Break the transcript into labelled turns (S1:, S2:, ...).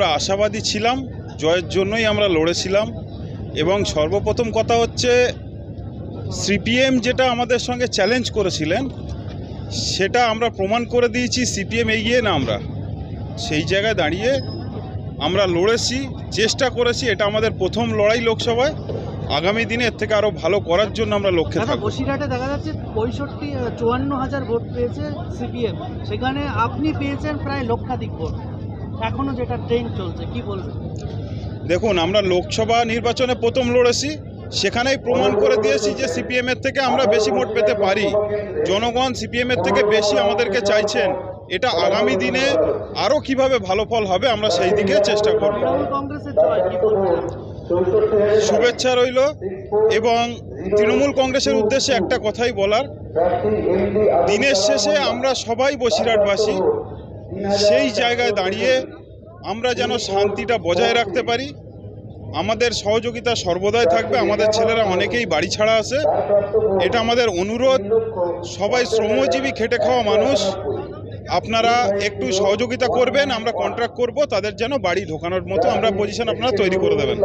S1: আমরা আশাবাদী ছিলাম জয়ের জন্যই আমরা লড়েছিলাম এবং সর্বপ্রথম কথা হচ্ছে সিপিএম যেটা আমাদের সঙ্গে চ্যালেঞ্জ করেছিলেন সেটা আমরা প্রমাণ করে দিয়েছি সিপিএম এগিয়ে না আমরা। সেই জায়গায় দাঁড়িয়ে আমরা লড়েছি চেষ্টা করেছি এটা আমাদের প্রথম লড়াই লোকসভায়। আগামী দিনে এর থেকে আরও ভালো করার জন্য আমরা লক্ষ্যে থাকব।
S2: বসিরহাটে দেখা যাচ্ছে পঁয়ষট্টি চুয়ান্ন হাজার ভোট পেয়েছে সিপিএম সেখানে আপনি পেয়েছেন প্রায় লক্ষাধিক ভোট। এখনও যেটা ট্রেন চলছে কি বলবেন?
S1: দেখুন আমরা লোকসভা নির্বাচনে প্রথম লড়েছি সেখানেই প্রমাণ করে দিয়েছি যে সিপিএম এর থেকে আমরা বেশি ভোট পেতে পারি। জনগণ সিপিএম এর থেকে বেশি আমাদেরকে চাইছেন এটা আগামী দিনে আরও কীভাবে ভালো ফল হবে আমরা সেই দিকে চেষ্টা করব। শুভেচ্ছা রইল এবং তৃণমূল কংগ্রেসের উদ্দেশ্যে একটা কথাই বলার দিনের শেষে আমরা সবাই বসিরহাটবাসী সেই জায়গায় দাঁড়িয়ে আমরা যেন শান্তিটা বজায় রাখতে পারি। আমাদের সহযোগিতা সর্বদাই থাকবে। আমাদের ছেলেরা অনেকেই বাড়ি ছাড়া আছে। এটা আমাদের অনুরোধ। সবাই শ্রমজীবী খেটে খাওয়া মানুষ। আপনারা একটু সহযোগিতা করবেন। আমরা কন্ট্রাক্ট করব। তাদের যেন বাড়ি ঢোকানোর মতো আমরা পজিশন আপনারা তৈরি করে দেবেন.